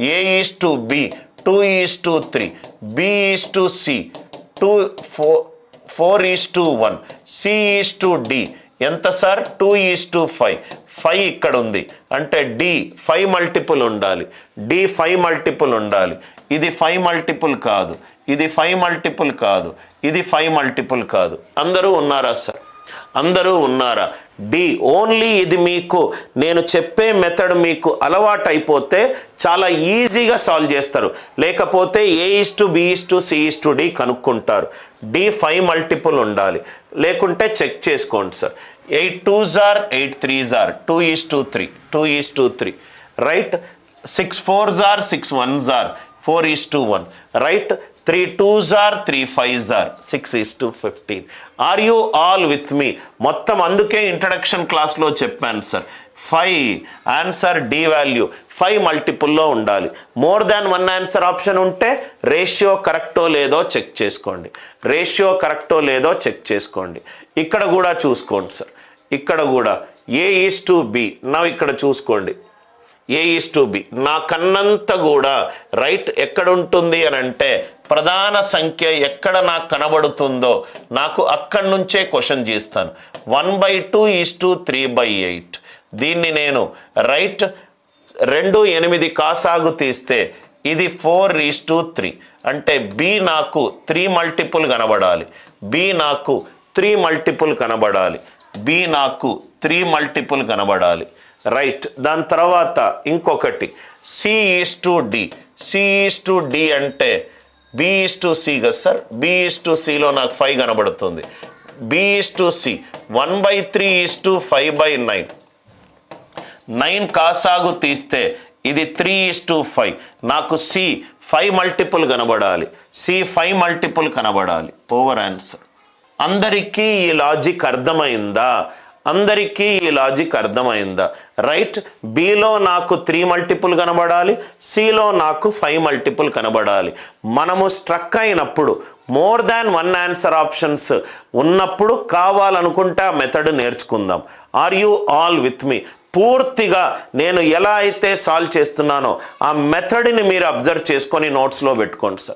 A is to B two is to three B is to C two four four is to one C is to D ఎంత sir? Two is to five five ఇక్కడ ఉంది. అంటే D five multiple ఉండాలి. D five multiple ఉండాలి. ఇది five multiple కాదు. ఇది five multiple కాదు. ఇది ఫైవ్ మల్టిపుల్ కాదు. అందరూ ఉన్నారా సార్? అందరూ ఉన్నారా? డి ఓన్లీ ఇది మీకు నేను చెప్పే మెథడ్ మీకు అలవాటు అయిపోతే చాలా ఈజీగా సాల్వ్ చేస్తారు. లేకపోతే A is to B is to C is to D కనుక్కుంటారు. D five multiple ఉండాలి. లేకుంటే చెక్ చేసుకోండి sir. Eight two jar eight three jar two is to three two is to three. Right six four jar six one jar four is to one. Right three twos are three fives are six is to fifteen are you all with me మొత్తం అందుకే introduction క్లాస్లో చెప్పాను sir five answer D value five మల్టిపుల్లో ఉండాలి. More than one answer option ఉంటే ratio కరెక్టో లేదో check చేసుకోండి. Ratio కరెక్టో లేదో చెక్ చేసుకోండి. ఇక్కడ కూడా చూసుకోండి సార్ ఇక్కడ కూడా. ఏ ఈస్ టు బి నా ఇక్కడ చూసుకోండి. ఏ ఈస్ టు బి నా కన్నంత కూడా రైట్ ఎక్కడ ఉంటుంది అని అంటే ప్రధాన సంఖ్య ఎక్కడ నాకు కనబడుతుందో నాకు అక్కడి నుంచే క్వశ్చన్ చేస్తాను. One by two is to three by eight దీన్ని నేను రైట్ రెండు ఎనిమిది కాసాగు తీస్తే ఇది ఫోర్ ఈస్ టు త్రీ అంటే బి నాకు త్రీ మల్టిపుల్ కనబడాలి. బి నాకు త్రీ మల్టిపుల్ కనబడాలి. బి నాకు త్రీ మల్టిపుల్ కనబడాలి. రైట్. దాని తర్వాత ఇంకొకటి C is to D C is to D అంటే బీఈస్ టు సి కదా సార్? బీఈస్ టు సిలో నాకు ఫైవ్ కనబడుతుంది. B is to C one by three is two five by nine nine కాసాగు తీస్తే ఇది త్రీ ఈస్ టు ఫైవ్ నాకు C five multiple కనబడాలి. C five multiple కనబడాలి. ఓవర్ ఆన్సర్ అందరికీ ఈ లాజిక్ అర్థమైందా? అందరికీ ఈ లాజిక్ అర్థమైందా? రైట్? బీలో నాకు త్రీ మల్టిపుల్ కనబడాలి సిలో నాకు ఫైవ్ మల్టిపుల్ కనబడాలి. మనము స్ట్రక్ అయినప్పుడు more than one answer options ఉన్నప్పుడు కావాలనుకుంటే ఆ మెథడ్ నేర్చుకుందాం. Are you all with me? పూర్తిగా నేను ఎలా అయితే సాల్వ్ చేస్తున్నానో ఆ మెథడ్ని మీరు అబ్జర్వ్ చేసుకొని నోట్స్లో పెట్టుకోండి సార్.